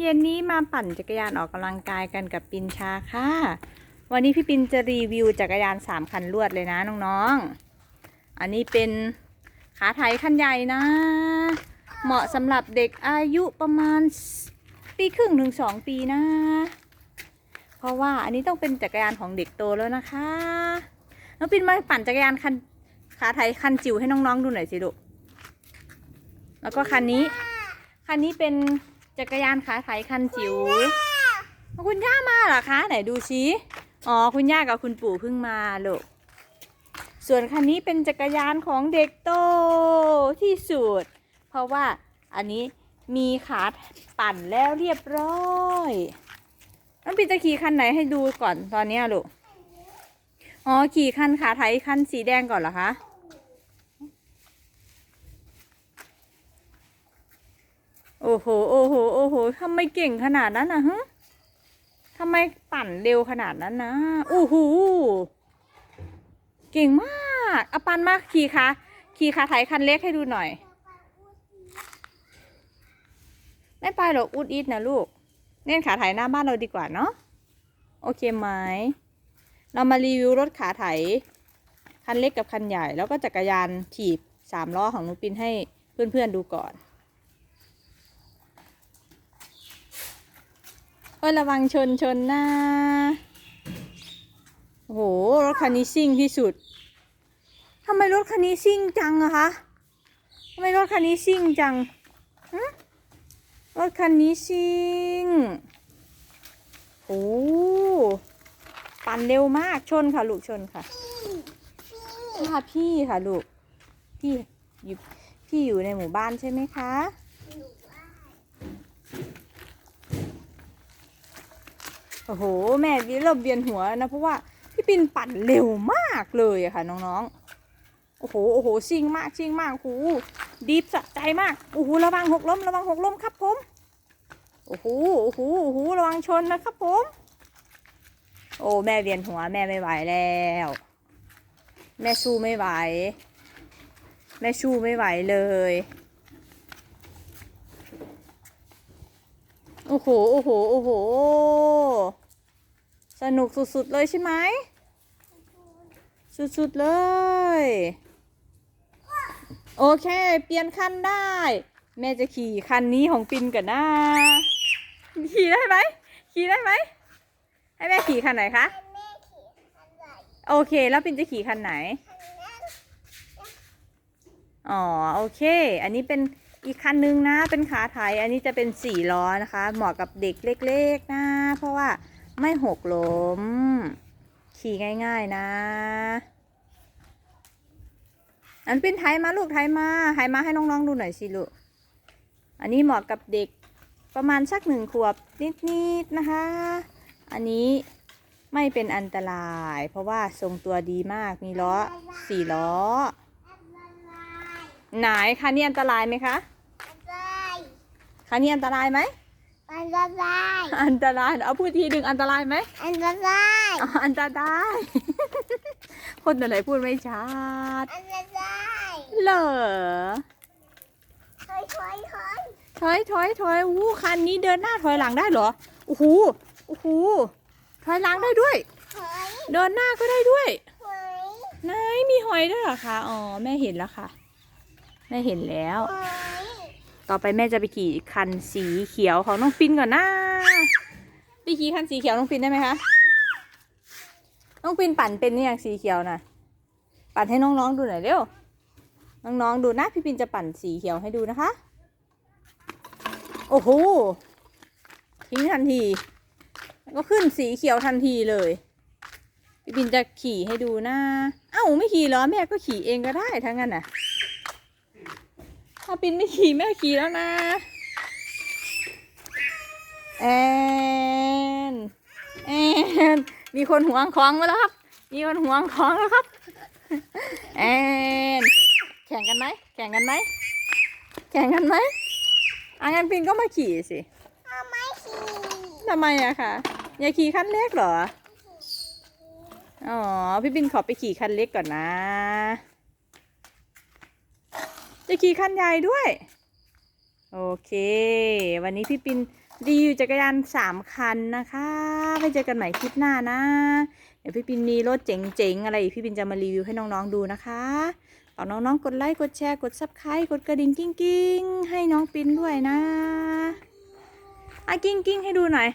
เย็นนี้มาปั่นจักรยานออกกำลังกายกันกับปินชาค่ะ วันนี้พี่ปินจะรีวิวจักรยานสามคันรวดเลยนะน้องๆ อันนี้เป็นขาไถคันใหญ่นะ เหมาะสำหรับเด็กอายุประมาณปีครึ่งถึงสองปีนะ เพราะว่าอันนี้ต้องเป็นจักรยานของเด็กโตแล้วนะคะน้องปินมาปั่นจักรยานคันขาไถคันจิ๋วให้น้องๆดูหน่อยสิลูกแล้วก็คันนี้ คันนี้เป็น จักรยานขาไถคันจิ๋วคุณย่ามาเหรอคะ ไหนดูชี้ อ๋อ คุณย่ากับคุณปู่เพิ่งมาลูก ส่วนคันนี้เป็นจักรยานของเด็กโตที่สุด เพราะว่าอันนี้มีขาปั่นแล้วเรียบร้อยน้องปีจะขี่คันไหนให้ดูก่อนตอนเนี้ยลูก อ๋อ ขี่คันขาไถคันสีแดงก่อนเหรอคะ โอ้โห โอ้โห โอ้โห ทำ ไมเก่งขนาดนั้นนะฮะทำไมปั่นเร็วขนาดนั้นนะโอ้โหเก่งมากเอาปันมากขี่คะขี่ขาไถคันเล็กให้ดูหน่อย ไม่ไปหรอกอุดอิดนะลูกเล่นขาไถหน้าบ้านเราดีกว่าเนาะโอเคไหมเรามารีวิวรถขาไถ คันเล็กกับคันใหญ่ แล้วก็จักรยานถีบสามล้อของนุปินให้เพื่อนๆดูก่อน โอ้ ยระวังชนชนนะโอ้โหรถคันนี้ซิ่งที่สุดทำไมรถคันนี้ซิ่งจังอะคะทำไมรถคันนี้ซิ่งจังรถคันนี้ซิ่งโอ้ปั่นเร็วมากชนค่ะลูกชนค่ะค่ะพี่ค่ะลูกพี่อยู่พี่อยู่ในหมู่บ้านใช่ไหมคะ โอ้โห แม่เริ่มเวียนหัวนะเพราะว่าพี่ปินปั่นเร็วมากเลยอะค่ะน้องๆ โอ้โห โอ้โหซิ่งมากซิ่งมากโอ้โหดีฟสะใจมาก โอ้โห ระวังหกล้ม ระวังหกล้มครับผม โอ้โห โอ้โห โอ้โห ระวังชนนะครับผม โอ้แม่เวียนหัวแม่ไม่ไหวแล้ว แม่สู้ไม่ไหว แม่สู้ไม่ไหวเลย โอ้โห โอ้โห โอ้โห สนุกสุดๆเลยใช่ไหม สุดๆเลย โอเค เปลี่ยนคันได้ แม่จะขี่คันนี้ของปินกันนะ ขี่ได้ไหม ขี่ได้ไหม ให้แม่ขี่คันไหนคะแม่ขี่คันใหญ่โอเค แล้วปินจะขี่คันไหนคันนั้นอ๋อ โอเค อันนี้เป็นอีกคันนึงนะ เป็นขาไถ อันนี้จะเป็นสี่ล้อนะคะ เหมาะกับเด็กเล็ก ๆ นะ เพราะว่า ไม่หกล้ม ขี่ง่ายๆนะ อันเป็นไทยมาลูกไทยมาไทยมาให้น้องๆดูหน่อยสิลูก อันนี้เหมาะกับเด็กประมาณสักหนึ่งขวบนิดๆนะคะ อันนี้ไม่เป็นอันตราย เพราะว่าทรงตัวดีมากมีล้อสี่ล้ออันตรายไหนคันนี้อันตรายไหมคะอันตรายคันนี้อันตรายไหม อันตรายอันตราย เอาพูดทีหนึ่งอันตรายไหม อันตรายอ๋ออันตราย คนไหนพูดไม่ชัด อันตรายเหรอถอยถอยถอยถอยถอยถอยอู้คันนี้เดินหน้าถอยหลังได้เหรอ โอ้โห โอ้โห ถอยหลังได้ด้วย ถอยเดินหน้าก็ได้ด้วย ถอยไหนมีหอยด้วยเหรอคะ อ๋อ แม่เห็นแล้วค่ะ แม่เห็นแล้ว ถอย ต่อไปแม่จะไปขี่คันสีเขียวของน้องปินก่อนนะไปขี่คันสีเขียวน้องปินได้ไหมคะ น้องปินปั่นเป็นนี่อย่างสีเขียวนะปั่นให้น้องๆดูหน่อยเร็ว น้องๆดูนะพี่ปินจะปั่นสีเขียวให้ดูนะคะ โอ้โห ทิ้งทันที ก็ขึ้นสีเขียวทันทีเลย พี่ปินจะขี่ให้ดูนะ เอ้าไม่ขี่เหรอแม่ก็ขี่เองก็ได้ทั้งนั้นน่ะ ถ้าปินไม่ขี่แม่ขี่แล้วนะ แอน แอน มีคนหวงของมาแล้วครับ มีคนหวงของแล้วครับ แอน แข่งกันไหม แข่งกันไหม แข่งกันไหมอะงั้นปินก็มาขี่สิทำไมขี่ทำไมอะคะอย่าขี่คันเล็กเหรอ อ๋อ พี่ปินขอไปขี่คันเล็กก่อนนะ จะขี่คันใหญ่ด้วย โอเค วันนี้พี่ปินรีวิวจักรยานสามคันนะคะไปเจอกันใหม่คลิปหน้านะ เดี๋ยวพี่ปินมีรถเจ๋งๆอะไรอีกพี่ปินจะมารีวิวให้น้องๆดูนะคะฝากน้องๆกดไลค์กดแชร์กดซับสไครต์กดกระดิ่งกิ้งกิ้งๆให้น้องปินด้วยนะอะกิ้งกิ้งๆให้ดูหน่อย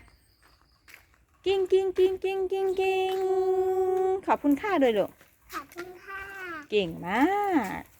กิ้งกิ้งกิ้งกิ้งกิ้งกิ้งขอบคุณค่าด้วยลูกขอบคุณค่ะ เก่งมาก